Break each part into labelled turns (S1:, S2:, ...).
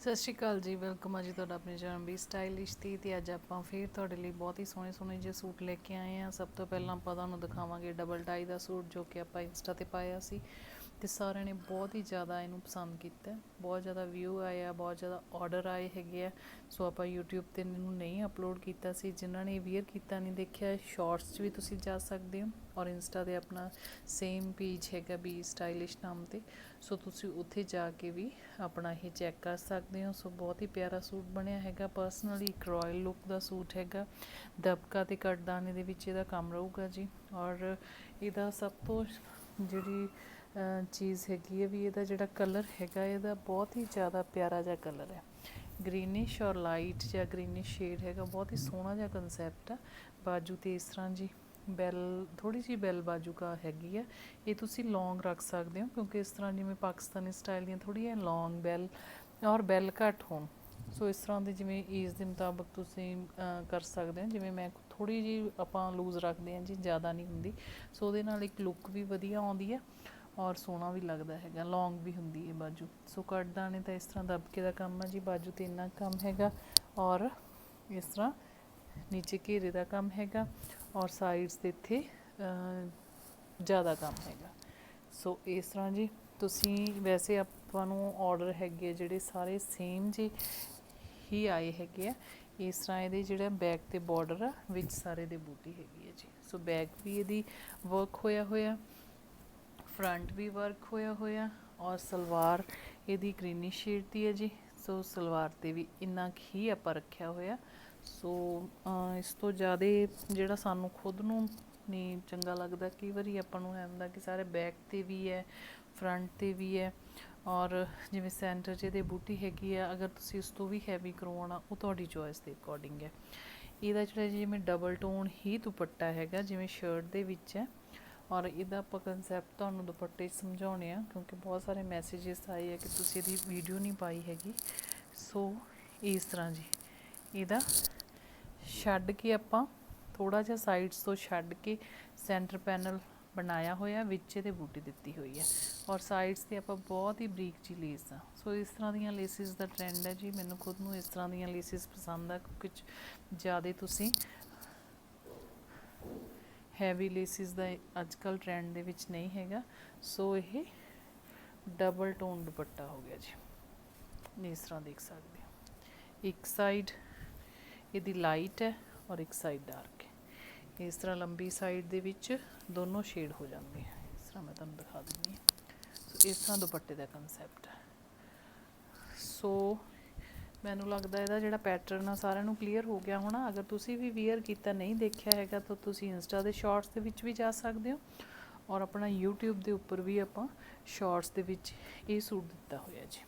S1: ਸਤਿ ਸ਼੍ਰੀ ਅਕਾਲ ਜੀ, ਵੈਲਕਮ ਆ ਜੀ ਤੁਹਾਡਾ ਆਪਣੇ ਚੈਨਲ ਵੀ ਸਟਾਈਲਿਸ਼ ਤੀ, ਤੇ ਅੱਜ ਆਪਾਂ ਫੇਰ ਤੁਹਾਡੇ ਲਈ ਬਹੁਤ ਹੀ ਸੋਹਣੇ ਸੋਹਣੇ ਜਿਹੇ ਸੂਟ ਲੈ ਕੇ ਆਏ ਆ ਸਭ ਤੋਂ ਪਹਿਲਾਂ ਆਪਾਂ ਤੁਹਾਨੂੰ ਦਿਖਾਵਾਂਗੇ ਡਬਲ ਟਾਈ ਦਾ ਸੂਟ ਜੋ ਕਿ ਆਪਾਂ ਇੰਸਟਾ ਤੇ ਪਾਇਆ ਸੀ। ਅਤੇ ਸਾਰਿਆਂ ਨੇ ਬਹੁਤ ਹੀ ਜ਼ਿਆਦਾ ਇਹਨੂੰ ਪਸੰਦ ਕੀਤਾ ਬਹੁਤ ਜ਼ਿਆਦਾ ਵਿਊ ਆਇਆ ਬਹੁਤ ਜ਼ਿਆਦਾ ਆਰਡਰ ਆਏ ਹੈਗੇ ਆ। ਸੋ ਆਪਾਂ YouTube ਤੇ ਇਹਨੂੰ ਨਹੀਂ ਅਪਲੋਡ ਕੀਤਾ ਸੀ। ਜਿਨ੍ਹਾਂ ਨੇ ਵੀਅਰ ਕੀਤਾ ਨਹੀਂ ਦੇਖਿਆ ਸ਼ਾਰਟਸ 'ਚ ਵੀ ਤੁਸੀਂ ਜਾ ਸਕਦੇ ਹੋ ਔਰ ਇੰਸਟਾ ਤੇ ਆਪਣਾ ਸੇਮ ਪੇਜ ਹੈਗਾ ਵੀ ਸਟਾਈਲਿਸ਼ ਨਾਮ ਤੇ। ਸੋ ਤੁਸੀਂ ਉੱਥੇ ਜਾ ਕੇ ਵੀ ਆਪਣਾ ਇਹ ਚੈੱਕ ਕਰ ਸਕਦੇ ਹੋ। ਸੋ ਬਹੁਤ ਹੀ ਪਿਆਰਾ ਸੂਟ ਬਣਿਆ ਹੈਗਾ। ਪਰਸਨਲੀ ਇੱਕ ਰਾਇਲ ਲੁੱਕ ਦਾ ਸੂਟ ਹੈਗਾ। ਦਬਕਾ ਤੇ ਕਟਦਾਨੇ ਦੇ ਵਿੱਚ ਇਹਦਾ ਕੰਮ ਰਹੂਗਾ ਜੀ। ਔਰ ਇਹਦਾ ਸਭ ਤੋਂ ਜਿਹੜੀ ਚੀਜ਼ ਹੈਗੀ ਹੈ ਵੀ ਇਹਦਾ ਜਿਹੜਾ ਕਲਰ ਹੈਗਾ, ਇਹਦਾ ਬਹੁਤ ਹੀ ਜ਼ਿਆਦਾ ਪਿਆਰਾ ਜਿਹਾ ਕਲਰ ਹੈ। ਗ੍ਰੀਨਿਸ਼ ਔਰ ਲਾਈਟ ਜਾਂ ਗ੍ਰੀਨਿਸ਼ ਸ਼ੇਡ ਹੈਗਾ, ਬਹੁਤ ਹੀ ਸੋਹਣਾ ਜਿਹਾ ਕਨਸੈਪਟ ਆ। ਬਾਜੂ ਤੇ ਇਸ ਤਰ੍ਹਾਂ ਜੀ ਬੈਲ ਥੋੜੀ ਜਿਹੀ ਬੈਲ ਬਾਜੂ ਕਾ ਹੈਗੀ ਆ। ਇਹ ਤੁਸੀਂ ਲੌਂਗ ਰੱਖ ਸਕਦੇ ਹੋ, ਕਿਉਂਕਿ ਇਸ ਤਰ੍ਹਾਂ ਜਿਵੇਂ ਪਾਕਿਸਤਾਨੀ ਸਟਾਈਲ ਦੀਆਂ ਥੋੜ੍ਹੀਆਂ ਲੌਂਗ ਬੈਲ ਔਰ ਬੈਲ ਘੱਟ ਹੋਣ। ਸੋ ਇਸ ਤਰ੍ਹਾਂ ਦੇ ਜਿਵੇਂ ਏਜ ਦੇ ਮੁਤਾਬਕ ਤੁਸੀਂ ਕਰ ਸਕਦੇ ਹੋ। ਜਿਵੇਂ ਮੈਂ ਥੋੜੀ ਜਿਹੀ ਆਪਾਂ ਲੂਜ਼ ਰੱਖਦੇ ਹਾਂ ਜੀ, ਜ਼ਿਆਦਾ ਨਹੀਂ ਹੁੰਦੀ। ਸੋ ਉਹਦੇ ਨਾਲ ਇੱਕ ਲੁੱਕ ਵੀ ਵਧੀਆ ਆਉਂਦੀ ਹੈ। ਔਰ ਸੋਹਣਾ ਵੀ ਲੱਗਦਾ ਹੈਗਾ ਲੌਂਗ ਵੀ ਹੁੰਦੀ ਹੈ ਬਾਜੂ। ਸੋ ਕੱਟਦਾਨੇ ਤਾਂ ਇਸ ਤਰ੍ਹਾਂ ਦਬਕੇ ਦਾ ਕੰਮ ਹੈ ਜੀ, ਬਾਜੂ ਤੇ ਇੰਨਾ ਕੰਮ ਹੈਗਾ। ਔਰ ਇਸ ਤਰ੍ਹਾਂ ਨੀਚੇ ਘੇਰੇ ਦਾ ਕੰਮ ਹੈਗਾ ਔਰ ਸਾਈਡਸ ਤੇ ਇੱਥੇ ਜ਼ਿਆਦਾ ਕੰਮ ਹੈਗਾ। ਸੋ ਇਸ ਤਰ੍ਹਾਂ ਜੀ, ਤੁਸੀਂ ਵੈਸੇ ਆਪਾਂ ਨੂੰ ਆਰਡਰ ਹੈਗੇ ਆ ਜਿਹੜੇ ਸਾਰੇ ਸੇਮ ਜੀ ਹੀ ਆਏ ਹੈਗੇ ਆ। ਇਸ ਤਰ੍ਹਾਂ ਇਹਦੇ ਜਿਹੜਾ ਬੈਕ ਤੇ ਬਾਰਡਰ ਆ, ਵਿੱਚ ਸਾਰੇ ਦੇ ਬੂਟੀ ਹੈਗੀ ਹੈ ਜੀ। ਸੋ ਬੈਕ ਵੀ ਇਹਦੀ ਵਰਕ ਹੋਇਆ ਹੋਇਆ। ਫਰੰਟ ਵੀ ਵਰਕ ਹੋਇਆ ਹੋਇਆ ਔਰ ਸਲਵਾਰ ਇਹਦੀ ਗ੍ਰੀਨੀ ਸ਼ੇਡ ਦੀ ਹੈ ਜੀ। ਸੋ ਸਲਵਾਰ ਤੇ ਵੀ ਇੰਨਾ ਕੁ ਹੀ ਆਪਾਂ ਰੱਖਿਆ ਹੋਇਆ। ਸੋ ਇਸ ਤੋਂ ਜ਼ਿਆਦਾ ਜਿਹੜਾ ਸਾਨੂੰ ਖੁਦ ਨੂੰ ਨਹੀਂ ਚੰਗਾ ਲੱਗਦਾ, ਕਈ ਵਾਰੀ ਆਪਾਂ ਨੂੰ ਐਂ ਹੁੰਦਾ ਕਿ ਸਾਰੇ ਬੈਕ ਤੇ ਵੀ ਹੈ ਫਰੰਟ ਤੇ ਵੀ ਹੈ। ਔਰ ਜਿਵੇਂ ਸੈਂਟਰ 'ਚ ਇਹਦੇ ਬੂਟੀ ਹੈਗੀ ਆ, ਅਗਰ ਤੁਸੀਂ ਇਸ ਤੋਂ ਵੀ ਹੈਵੀ ਕਰਵਾਉਣਾ, ਉਹ ਤੁਹਾਡੀ ਚੋਇਸ ਦੇ ਅਕੋਰਡਿੰਗ ਹੈ। ਇਹਦਾ ਜਿਹੜਾ ਜਿਵੇਂ ਡਬਲ ਟੋਨ ਹੀ ਦੁਪੱਟਾ ਹੈਗਾ, ਜਿਵੇਂ ਸ਼ਰਟ ਦੇ ਵਿੱਚ ਹੈ ਔਰ ਇਹਦਾ ਆਪਾਂ ਕਨਸੈਪਟ ਤੁਹਾਨੂੰ ਦੁਪੱਟੇ 'ਚ ਸਮਝਾਉਣੇ ਆ, ਕਿਉਂਕਿ ਬਹੁਤ ਸਾਰੇ ਮੈਸੇजेस ਆਏ ਆ ਕਿ ਤੁਸੀਂ ਇਹਦੀ ਵੀਡੀਓ ਨਹੀਂ ਪਾਈ ਹੈਗੀ। ਸੋ ਇਸ ਤਰ੍ਹਾਂ ਜੀ। ਇਹਦਾ ਛੱਡ ਕੇ ਆਪਾਂ ਥੋੜਾ ਜਿਹਾ ਸਾਈਡਸ ਤੋਂ ਛੱਡ ਕੇ ਸੈਂਟਰ ਪੈਨਲ ਬਣਾਇਆ ਹੋਇਆ, ਵਿੱਚ ਇਹਦੇ ਬੂਟੀ ਦਿੱਤੀ ਹੋਈ ਹੈ। ਔਰ ਸਾਈਡਸ ਤੇ ਆਪਾਂ ਬਹੁਤ ਹੀ ਬਰੀਕ ਜੀ ਲੇਸ ਆ। ਸੋ ਇਸ ਤਰ੍ਹਾਂ ਦੀਆਂ ਲੇਸਿਸ ਦਾ ਟ੍ਰੈਂਡ ਹੈ ਜੀ। ਮੈਨੂੰ ਖੁਦ ਨੂੰ ਇਸ ਤਰ੍ਹਾਂ ਦੀਆਂ ਲੇਸਿਸ ਪਸੰਦ ਆ, ਕਿਉਂਕਿ ਜ਼ਿਆਦਾ ਤੁਸੀਂ ਹੈਵੀ ਲੇਸਿਸ ਦਾ ਅੱਜ ਕੱਲ ਟ੍ਰੈਂਡ ਦੇ ਵਿੱਚ ਨਹੀਂ ਹੈਗਾ। ਸੋ ਇਹ ਡਬਲ ਟੋਨ ਦੁਪੱਟਾ ਹੋ ਗਿਆ ਜੀ। ਇਸ ਤਰ੍ਹਾਂ ਦੇਖ ਸਕਦੇ ਹੋ। ਇੱਕ ਸਾਈਡ ਇਹਦੀ ਲਾਈਟ ਹੈ ਔਰ ਇੱਕ ਸਾਈਡ ਡਾਰਕ ਹੈ। ਇਸ ਤਰ੍ਹਾਂ ਲੰਬੀ ਸਾਈਡ ਦੇ ਵਿੱਚ ਦੋਨੋਂ ਸ਼ੇਡ ਹੋ ਜਾਂਦੇ ਹੈ ਇਸ ਤਰ੍ਹਾਂ ਮੈਂ ਤੁਹਾਨੂੰ ਦਿਖਾ ਦਿੰਦੀ ਹਾਂ। ਸੋ ਇਸ ਤਰ੍ਹਾਂ ਦੁਪੱਟੇ ਦਾ ਕਨਸੈਪਟ ਹੈ। ਸੋ ਮੈਨੂੰ ਲੱਗਦਾ ਇਹਦਾ ਜਿਹੜਾ ਪੈਟਰਨ ਆ, ਸਾਰਿਆਂ ਨੂੰ ਕਲੀਅਰ ਹੋ ਗਿਆ ਹੋਣਾ। ਅਗਰ ਤੁਸੀਂ ਵੀ ਵੇਅਰ ਕੀਤਾ, ਨਹੀਂ ਦੇਖਿਆ ਹੈਗਾ, ਤਾਂ ਤੁਸੀਂ ਇੰਸਟਾ ਦੇ ਸ਼ਾਰਟਸ ਦੇ ਵਿੱਚ ਵੀ ਜਾ ਸਕਦੇ ਹੋ ਔਰ ਆਪਣਾ YouTube ਦੇ ਉੱਪਰ ਵੀ ਆਪਾਂ ਸ਼ਾਰਟਸ ਦੇ ਵਿੱਚ ਇਹ ਸੂਟ ਦਿੱਤਾ ਹੋਇਆ ਜੀ।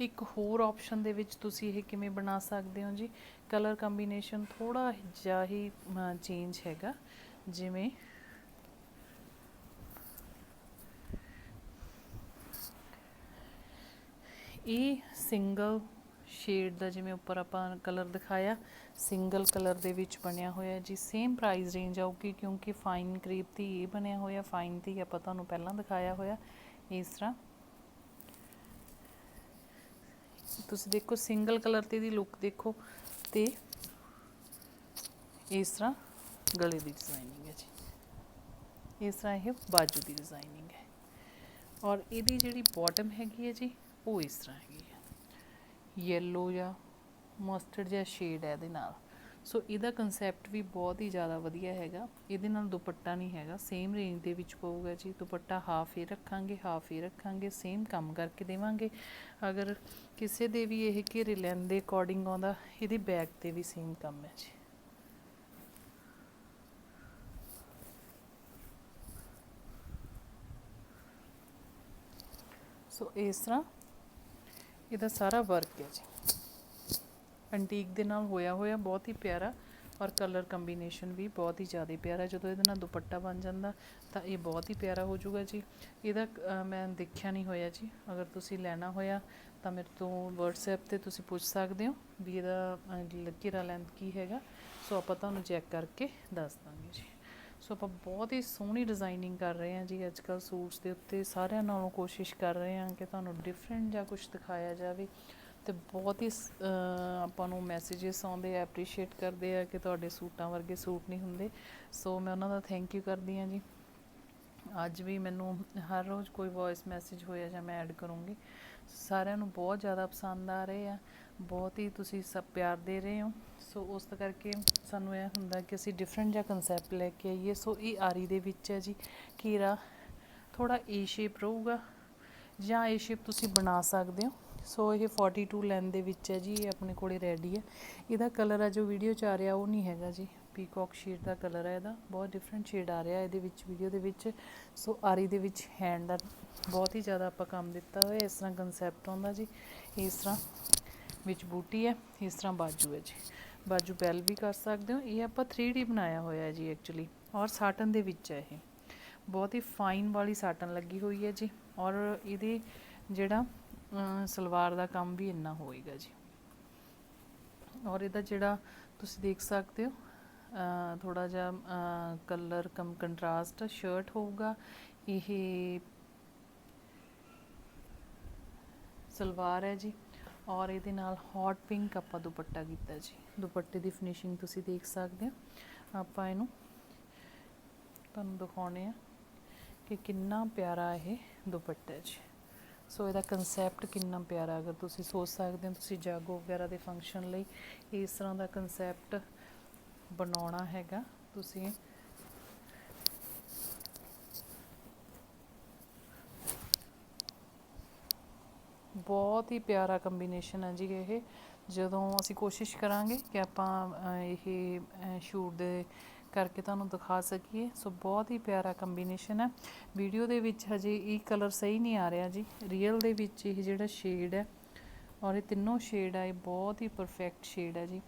S1: ਇੱਕ ਹੋਰ ਆਪਸ਼ਨ ਦੇ ਵਿੱਚ ਤੁਸੀਂ ਇਹ ਕਿਵੇਂ ਬਣਾ ਸਕਦੇ ਹੋ ਜੀ? ਕਲਰ ਕੰਬੀਨੇਸ਼ਨ ਥੋੜਾ ਜਿਹਾ ਹੀ ਚੇਂਜ ਹੈਗਾ, ਜਿਵੇਂ ਇਹ ਸਿੰਗਲ ਸ਼ੇਡ ਦਾ ਜਿਵੇਂ ਉੱਪਰ ਆਪਾਂ ਕਲਰ ਦਿਖਾਇਆ, ਸਿੰਗਲ ਕਲਰ ਦੇ ਵਿੱਚ ਬਣਿਆ ਹੋਇਆ ਜੀ। ਸੇਮ ਪ੍ਰਾਈਸ ਰੇਂਜ ਆਊਗੀ ਕਿਉਂਕਿ ਫਾਈਨ ਕਰੀਬ ਦੀ ਇਹ ਬਣਿਆ ਹੋਇਆ ਫਾਈਨ ਦੀ ਆਪਾਂ ਤੁਹਾਨੂੰ ਪਹਿਲਾਂ ਦਿਖਾਇਆ ਹੋਇਆ, ਇਸ ਤਰ੍ਹਾਂ। ਤੁਸੀਂ ਦੇਖੋ ਸਿੰਗਲ ਕਲਰ ਤੇ ਦੀ ਲੁੱਕ ਦੇਖੋ ਤੇ ਇਸ ਤਰ੍ਹਾਂ ਗਲੇ ਦੀ ਡਿਜ਼ਾਈਨਿੰਗ ਹੈ ਜੀ। ਇਸ ਤਰ੍ਹਾਂ ਇਹ ਬਾਜੂ ਦੀ ਡਿਜ਼ਾਈਨਿੰਗ ਹੈ। ਔਰ ਇਹਦੀ ਜਿਹੜੀ ਬਾਟਮ ਹੈਗੀ ਹੈ ਜੀ ਉਹ ਇਸ ਤਰ੍ਹਾਂ ਹੈਗੀ ਹੈ। ਯੈਲੋ ਜਾਂ ਮਸਟਰਡ ਜਿਹਾ ਸ਼ੇਡ ਹੈ ਇਹਦੇ ਨਾਲ। ਸੋ ਇਹਦਾ ਕਨਸੈਪਟ ਵੀ ਬਹੁਤ ਹੀ ਜ਼ਿਆਦਾ ਵਧੀਆ ਹੈਗਾ। ਇਹਦੇ ਨਾਲ ਦੁਪੱਟਾ ਨਹੀਂ ਹੈਗਾ। ਸੇਮ ਰੇਂਜ ਦੇ ਵਿੱਚ ਪਊਗਾ ਜੀ। ਦੁਪੱਟਾ ਹਾਫ ਹੀ ਰੱਖਾਂਗੇ ਹਾਫ ਹੀ ਰੱਖਾਂਗੇ। ਸੇਮ ਕੰਮ ਕਰਕੇ ਦੇਵਾਂਗੇ। ਅਗਰ ਕਿਸੇ ਦੇ ਵੀ ਇਹ ਘੇਰੇ ਲੈਣ ਦੇ ਅਕੋਰਡਿੰਗ ਆਉਂਦਾ, ਇਹਦੀ ਬੈਕ ਤੇ ਵੀ ਸੇਮ ਕੰਮ ਹੈ ਜੀ। ਸੋ ਇਸ ਤਰ੍ਹਾਂ ਇਹਦਾ ਸਾਰਾ ਵਰਕ ਹੈ ਜੀ। ਐਂਟੀਕ ਦੇ ਨਾਲ ਹੋਇਆ ਹੋਇਆ ਬਹੁਤ ਹੀ ਪਿਆਰਾ ਔਰ ਕਲਰ ਕੰਬੀਨੇਸ਼ਨ ਵੀ ਬਹੁਤ ਹੀ ਜ਼ਿਆਦਾ ਪਿਆਰਾ। ਜਦੋਂ ਇਹਦੇ ਨਾਲ ਦੁਪੱਟਾ ਬਣ ਜਾਂਦਾ ਤਾਂ ਇਹ ਬਹੁਤ ਹੀ ਪਿਆਰਾ ਹੋ ਜਾਊਗਾ ਜੀ। ਇਹਦਾ ਮੈਂ ਦੇਖਿਆ ਨਹੀਂ ਹੋਇਆ ਜੀ। ਅਗਰ ਤੁਸੀਂ ਲੈਣਾ ਹੋਇਆ ਤਾਂ ਮੇਰੇ ਤੋਂ WhatsApp ਤੇ ਤੁਸੀਂ ਪੁੱਛ ਸਕਦੇ ਹੋ ਵੀ ਇਹਦਾ ਅ, ਘੇਰਾ ਲੈਂਥ ਕੀ ਹੈਗਾ। ਸੋ ਆਪਾਂ ਤੁਹਾਨੂੰ ਚੈੱਕ ਕਰਕੇ ਦੱਸ ਦਾਂਗੇ ਜੀ। ਸੋ ਆਪਾਂ ਬਹੁਤ ਹੀ ਸੋਹਣੀ ਡਿਜ਼ਾਈਨਿੰਗ ਕਰ ਰਹੇ ਹਾਂ ਜੀ ਅੱਜ ਕੱਲ੍ਹ ਸੂਟਸ ਦੇ ਉੱਤੇ। ਸਾਰਿਆਂ ਨਾਲੋਂ ਕੋਸ਼ਿਸ਼ ਕਰ ਰਹੇ ਹਾਂ ਕਿ ਤੁਹਾਨੂੰ ਡਿਫਰੈਂਟ ਜਾਂ ਕੁਝ ਦਿਖਾਇਆ ਜਾਵੇ ਤੇ ਬਹੁਤ ਹੀ ਆਪਾਂ ਨੂੰ ਮੈਸੇजेस ਆਉਂਦੇ ਆ ਐਪਰੀਸ਼ੀਏਟ ਕਰਦੇ ਆ ਕਿ ਤੁਹਾਡੇ ਸੂਟਾਂ ਵਰਗੇ ਸੂਟ ਨਹੀਂ ਹੁੰਦੇ। ਸੋ ਮੈਂ ਉਹਨਾਂ ਦਾ ਥੈਂਕ ਯੂ ਕਰਦੀ ਹਾਂ ਜੀ। ਅੱਜ ਵੀ ਮੈਨੂੰ ਹਰ ਰੋਜ਼ ਕੋਈ ਵੌਇਸ ਮੈਸੇਜ ਹੋਇਆ ਜਾਂ ਮੈਂ ਐਡ ਕਰੂੰਗੀ। ਸਾਰਿਆਂ ਨੂੰ ਬਹੁਤ ਜ਼ਿਆਦਾ ਪਸੰਦ ਆ ਰਹੇ ਆ। ਬਹੁਤ ਹੀ ਤੁਸੀਂ ਸਭ ਪਿਆਰ ਦੇ ਰਹੇ ਹੋ। ਸੋ ਉਸ ਕਰਕੇ ਸਾਨੂੰ ਇਹ ਹੁੰਦਾ ਕਿ ਅਸੀਂ ਡਿਫਰੈਂਟ ਜਿਹਾ ਕਨਸੈਪਟ ਲੈ ਕੇ ਆਈਏ। ਸੋ ਇਹ ਆਰੀ ਦੇ ਵਿੱਚ ਹੈ ਜੀ। ਘੇਰਾ ਥੋੜਾ ਏ ਸ਼ੇਪ ਰਹੂਗਾ ਜਾਂ ਏ ਸ਼ੇਪ ਤੁਸੀਂ ਬਣਾ ਸਕਦੇ ਹੋ। ਸੋ ਇਹ 42 ਲੈਂਥ ਦੇ ਵਿੱਚ ਹੈ ਜੀ। ਇਹ ਆਪਣੇ ਕੋਲੇ ਰੈਡੀ ਹੈ। ਇਹਦਾ ਕਲਰ ਆ ਜੋ ਵੀਡੀਓ ਚ ਆ ਰਿਹਾ, ਉਹ ਨਹੀਂ ਹੈਗਾ ਜੀ। ਪੀਕੌਕ ਸ਼ੇਡ ਦਾ ਕਲਰ ਹੈ ਇਹਦਾ। ਬਹੁਤ ਡਿਫਰੈਂਟ ਸ਼ੇਡ ਆ ਰਿਹਾ ਇਹਦੇ ਵਿੱਚ ਵੀਡੀਓ ਦੇ ਵਿੱਚ। ਸੋ ਆਰੀ ਦੇ ਵਿੱਚ ਹੈਂਡ ਦਾ ਬਹੁਤ ਹੀ ਜ਼ਿਆਦਾ ਆਪਾਂ ਕੰਮ ਦਿੱਤਾ ਹੋਇਆ ਇਸ ਤਰ੍ਹਾਂ ਕਨਸੈਪਟ ਆਉਂਦਾ ਜੀ। ਇਸ ਤਰ੍ਹਾਂ ਵਿੱਚ ਬੂਟੀ ਹੈ, ਇਸ ਤਰ੍ਹਾਂ ਬਾਜੂ ਹੈ ਜੀ। ਬਾਜੂ ਬੈਲ ਵੀ ਕਰ ਸਕਦੇ ਹੋ। ਇਹ ਆਪਾਂ 3D ਬਣਾਇਆ ਹੋਇਆ ਹੈ ਜੀ ਐਕਚੁਅਲੀ ਔਰ ਸਾਟਨ ਦੇ ਵਿੱਚ ਹੈ ਇਹ। ਬਹੁਤ ਹੀ ਫਾਈਨ ਵਾਲੀ ਸਾਟਨ ਲੱਗੀ ਹੋਈ ਹੈ ਜੀ। ਔਰ ਇਹਦੇ ਜਿਹੜਾ ਸਲਵਾਰ ਦਾ ਕੰਮ ਵੀ ਇੰਨਾ ਹੋਏਗਾ ਜੀ। ਔਰ ਇਹਦਾ ਜਿਹੜਾ ਤੁਸੀਂ ਦੇਖ ਸਕਦੇ ਹੋ ਥੋੜਾ ਜਿਹਾ ਕਲਰ ਕਮ ਕੰਟਰਾਸਟ ਸ਼ਰਟ ਹੋਊਗਾ। ਇਹ ਸਲਵਾਰ ਹੈ ਜੀ। ਔਰ ਇਹਦੇ ਨਾਲ ਹੌਟ ਪਿੰਕ ਆਪਾਂ ਦੁਪੱਟਾ ਕੀਤਾ ਜੀ। ਦੁਪੱਟੇ ਦੀ ਫਿਨਿਸ਼ਿੰਗ ਤੁਸੀਂ ਦੇਖ ਸਕਦੇ ਹੋ। ਆਪਾਂ ਇਹਨੂੰ ਤੁਹਾਨੂੰ ਦਿਖਾਉਣੇ ਆ ਕਿ ਕਿੰਨਾ ਪਿਆਰਾ ਇਹ ਦੁਪੱਟਾ ਜੀ। ਸੋ ਇਹਦਾ ਕਨਸੈਪਟ ਕਿੰਨਾ ਪਿਆਰਾ, ਅਗਰ ਤੁਸੀਂ ਸੋਚ ਸਕਦੇ ਹੋ, ਤੁਸੀਂ ਜਾਗੋ ਵਗੈਰਾ ਦੇ ਫੰਕਸ਼ਨ ਲਈ ਇਸ ਤਰ੍ਹਾਂ ਦਾ ਕਨਸੈਪਟ ਬਣਾਉਣਾ ਹੈਗਾ, ਤੁਸੀਂ ਬਹੁਤ ਹੀ ਪਿਆਰਾ ਕੰਬੀਨੇਸ਼ਨ ਹੈ ਜੀ ਇਹ। ਜਦੋਂ ਅਸੀਂ ਕੋਸ਼ਿਸ਼ ਕਰਾਂਗੇ ਕਿ ਆਪਾਂ ਇਹ ਸ਼ੂਟ ਦੇ ਕਰਕੇ ਤੁਹਾਨੂੰ ਦਿਖਾ ਸਕੀਏ। ਸੋ ਬਹੁਤ ਹੀ ਪਿਆਰਾ ਕੰਬੀਨੇਸ਼ਨ ਹੈ। ਵੀਡੀਓ ਦੇ ਵਿੱਚ ਹਜੇ ਇਹ ਕਲਰ ਸਹੀ ਨਹੀਂ ਆ ਰਿਹਾ ਜੀ। ਰੀਅਲ ਦੇ ਵਿੱਚ ਇਹ ਜਿਹੜਾ ਸ਼ੇਡ ਹੈ, ਔਰ ਇਹ ਤਿੰਨੋਂ ਸ਼ੇਡ ਆ, ਇਹ ਬਹੁਤ ਹੀ ਪਰਫੈਕਟ ਸ਼ੇਡ ਹੈ ਜੀ।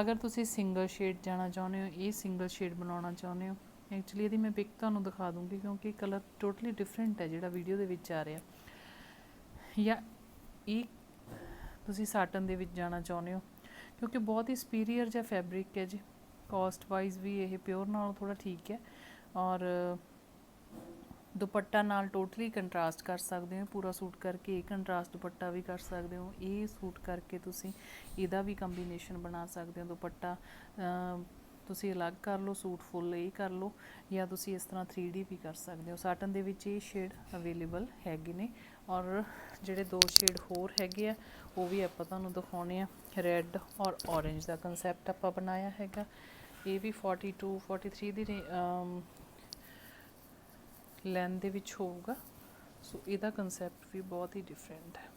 S1: ਅਗਰ ਤੁਸੀਂ ਸਿੰਗਲ ਸ਼ੇਡ ਜਾਣਾ ਚਾਹੁੰਦੇ ਹੋ, ਇਹ ਸਿੰਗਲ ਸ਼ੇਡ ਬਣਾਉਣਾ ਚਾਹੁੰਦੇ ਹੋ ਐਕਚੁਅਲੀ ਇਹਦੀ ਮੈਂ ਪਿਕ ਤੁਹਾਨੂੰ ਦਿਖਾ ਦੂੰਗੀ ਕਿਉਂਕਿ ਕਲਰ ਟੋਟਲੀ ਡਿਫਰੈਂਟ ਹੈ ਜਿਹੜਾ ਵੀਡੀਓ ਦੇ ਵਿੱਚ ਆ ਰਿਹਾ। ਜਾਂ ਇਹ ਤੁਸੀਂ ਸਾਟਨ ਦੇ ਵਿੱਚ ਜਾਣਾ ਚਾਹੁੰਦੇ ਹੋ? ਕਿਉਂਕਿ ਬਹੁਤ ਹੀ ਸੁਪੀਰੀਅਰ ਜਿਹਾ ਫੈਬਰਿਕ ਹੈ ਜੀ। ਕਾਸਟ ਵਾਈਜ਼ ਵੀ ਇਹ ਪਿਓਰ ਨਾਲੋਂ ਥੋੜਾ ਠੀਕ ਹੈ। ਔਰ ਦੁਪੱਟਾ ਨਾਲ ਟੋਟਲੀ ਕੰਟਰਾਸਟ ਕਰ ਸਕਦੇ ਹੋ। ਪੂਰਾ ਸੂਟ ਕਰਕੇ ਇਹ ਕੰਟਰਾਸਟ ਦੁਪੱਟਾ ਵੀ ਕਰ ਸਕਦੇ ਹੋ। ਇਹ ਸੂਟ ਕਰਕੇ ਤੁਸੀਂ ਇਹਦਾ ਵੀ ਕੰਬੀਨੇਸ਼ਨ ਬਣਾ ਸਕਦੇ ਹੋ ਦੁਪੱਟਾ। ਤੁਸੀਂ ਅਲੱਗ ਕਰ ਲਓ, ਸੂਟ ਫੁੱਲ ਇਹ ਕਰ ਲਓ ਜਾਂ ਤੁਸੀਂ ਇਸ ਤਰ੍ਹਾਂ 3D ਵੀ ਕਰ ਸਕਦੇ ਹੋ। ਸਾਟਨ ਦੇ ਵਿੱਚ ਇਹ ਸ਼ੇਡ ਅਵੇਲੇਬਲ ਹੈਗੇ ਨੇ ਔਰ ਜਿਹੜੇ ਦੋ ਸ਼ੇਡ ਹੋਰ ਹੈਗੇ ਆ, ਉਹ ਵੀ ਆਪਾਂ ਤੁਹਾਨੂੰ ਦਿਖਾਉਣੇ ਆ। ਰੈੱਡ ਔਰ orange ਦਾ ਕਨਸੈਪਟ ਆਪਾਂ ਬਣਾਇਆ ਹੈਗਾ। ਇਹ ਵੀ 42 43 ਦੀ ਲੈਂਥ ਦੇ ਵਿੱਚ ਹੋਊਗਾ। ਸੋ ਇਹਦਾ ਕਨਸੈਪਟ ਵੀ ਬਹੁਤ ਹੀ ਡਿਫਰੈਂਟ ਹੈ।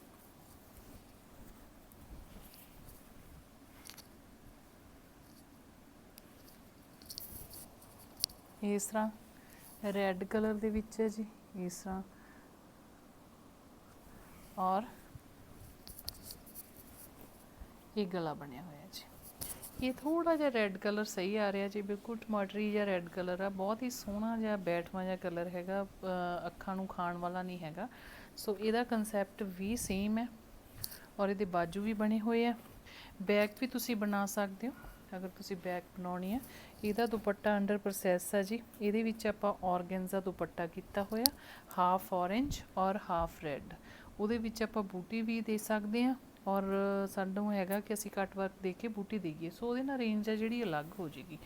S1: ਇਸ ਤਰ੍ਹਾਂ ਰੈੱਡ ਕਲਰ ਦੇ ਵਿੱਚ ਹੈ ਜੀ, ਇਸ ਤਰ੍ਹਾਂ। ਔਰ ਇਹ ਗਲਾ ਬਣਿਆ ਹੋਇਆ ਜੀ। ਇਹ ਥੋੜਾ ਜਿਹਾ ਰੈੱਡ ਕਲਰ ਸਹੀ ਆ ਰਿਹਾ ਜੀ, ਬਿਲਕੁਲ ਟਮਾਟਰੀ ਜਿਹਾ ਰੈੱਡ ਕਲਰ ਆ। ਬਹੁਤ ਹੀ ਸੋਹਣਾ ਜਿਹਾ, ਬੈਠਵਾਂ ਜਿਹਾ ਕਲਰ ਹੈਗਾ। ਅੱਖਾਂ ਨੂੰ ਖਾਣ ਵਾਲਾ ਨਹੀਂ ਹੈਗਾ। ਸੋ ਇਹਦਾ ਕਨਸੈਪਟ ਵੀ ਸੇਮ ਹੈ। ਔਰ ਇਹਦੇ ਬਾਜੂ ਵੀ ਬਣੇ ਹੋਏ ਆ। ਬੈਕ ਵੀ ਤੁਸੀਂ ਬਣਾ ਸਕਦੇ ਹੋ। ਅਗਰ ਤੁਸੀਂ ਬੈਕ ਬਣਾਉਣੀ ਹੈ, ਇਹਦਾ ਦੁਪੱਟਾ ਅੰਡਰ ਪ੍ਰੋਸੈਸ ਆ ਜੀ। ਇਹਦੇ ਵਿੱਚ ਆਪਾਂ ਔਰਗੈਂਜ਼ਾ ਦੁਪੱਟਾ ਕੀਤਾ ਹੋਇਆ, ਹਾਫ orange ਔਰ ਹਾਫ ਰੈੱਡ। ਉਹਦੇ ਵਿੱਚ ਆਪਾਂ ਬੂਟੀ ਵੀ ਦੇ ਸਕਦੇ ਹਾਂ ਔਰ ਸਾਨੂੰ ਹੈਗਾ ਕਿ ਅਸੀਂ ਕੱਟ ਵਰਕ ਦੇ ਕੇ ਬੂਟੀ ਦੇਈਏ ਸੋ ਉਹਦੇ ਨਾਲ ਰੇਂਜ ਆ ਜਿਹੜੀ ਅਲੱਗ ਹੋ ਜੇਗੀ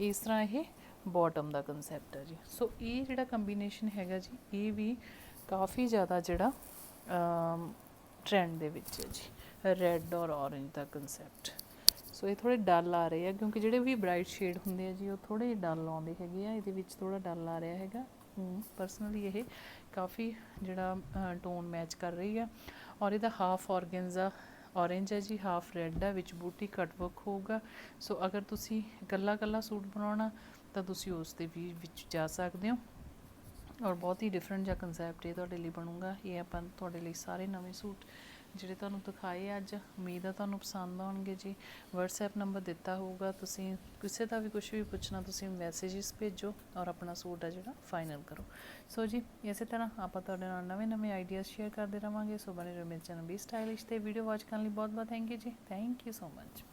S1: ਇਸ ਤਰ੍ਹਾਂ ਇਹ ਬਾਟਮ ਦਾ ਕਨਸੈਪਟ ਹੈ ਜੀ। ਸੋ ਇਹ ਜਿਹੜਾ ਕੰਬੀਨੇਸ਼ਨ ਹੈਗਾ ਜੀ, ਇਹ ਵੀ ਕਾਫੀ ਜ਼ਿਆਦਾ ਜਿਹੜਾ ਟ੍ਰੈਂਡ ਦੇ ਵਿੱਚ ਹੈ ਜੀ। ਰੈੱਡ ਔਰ orange ਦਾ ਕਨਸੈਪਟ ਸੋ ਇਹ ਥੋੜੇ ਡਲ ਆ ਰਹੇ ਆ, ਕਿਉਂਕਿ ਜਿਹੜੇ ਵੀ ਬ੍ਰਾਈਟ ਸ਼ੇਡ ਹੁੰਦੇ ਆ ਜੀ, ਉਹ ਥੋੜੇ ਡਲ ਆਉਂਦੇ ਹੈਗੇ ਆ, ਇਹਦੇ ਵਿੱਚ ਥੋੜਾ ਡਲ ਆ ਰਿਹਾ ਹੈਗਾ। ਪਰਸਨਲੀ ਇਹ ਕਾਫੀ ਜਿਹੜਾ ਟੋਨ ਮੈਚ ਕਰ ਰਹੀ ਆ। ਔਰ ਇਹਦਾ ਹਾਫ ਔਰਗੈਂਜ਼ਾ orange ਹੈ ਜੀ ਹਾਫ ਰੈੱਡ ਹੈ ਵਿੱਚ ਬੂਟੀ ਕੱਟ ਵਰਕ ਹੋਊਗਾ। ਸੋ ਅਗਰ ਤੁਸੀਂ ਇਕੱਲਾ ਇਕੱਲਾ ਸੂਟ ਬਣਾਉਣਾ, ਤਾਂ ਤੁਸੀਂ ਉਸ ਦੇ ਵੀ ਵਿੱਚ ਜਾ ਸਕਦੇ ਹੋ। ਔਰ ਬਹੁਤ ਹੀ ਡਿਫਰੈਂਟ ਜਿਹਾ ਕਨਸੈਪਟ ਇਹ ਤੁਹਾਡੇ ਲਈ ਬਣੂਗਾ। ਇਹ ਆਪਾਂ ਤੁਹਾਡੇ ਲਈ ਸਾਰੇ ਨਵੇਂ ਸੂਟ ਜਿਹੜੇ ਤੁਹਾਨੂੰ ਦਿਖਾਏ ਅੱਜ, ਉਮੀਦ ਆ ਤੁਹਾਨੂੰ ਪਸੰਦ ਆਉਣਗੇ ਜੀ। WhatsApp ਨੰਬਰ ਦਿੱਤਾ ਹੋਊਗਾ, ਤੁਸੀਂ ਕਿਸੇ ਦਾ ਵੀ ਕੁਝ ਵੀ ਪੁੱਛਣਾ, ਤੁਸੀਂ ਮੈਸੇजेस ਭੇਜੋ ਔਰ ਆਪਣਾ ਸੂਟ ਆ ਜਿਹੜਾ ਫਾਈਨਲ ਕਰੋ। ਸੋ ਜੀ, ਇਸੇ ਤਰ੍ਹਾਂ ਆਪਾਂ ਤੁਹਾਡੇ ਨਾਲ ਨਵੇਂ ਨਵੇਂ ਆਈਡੀਆਜ਼ ਸ਼ੇਅਰ ਕਰਦੇ ਰਵਾਂਗੇ। ਸੋ ਬਣੇ ਰਹੋ ਮੇਰੇ ਚੈਨਲ ਵੀ ਸਟਾਈਲਿਸ਼ ਤੇ। ਵੀਡੀਓ ਵਾਚ ਕਰਨ ਲਈ ਬਹੁਤ ਬਹੁਤ ਥੈਂਕ ਯੂ ਜੀ। Thank you so much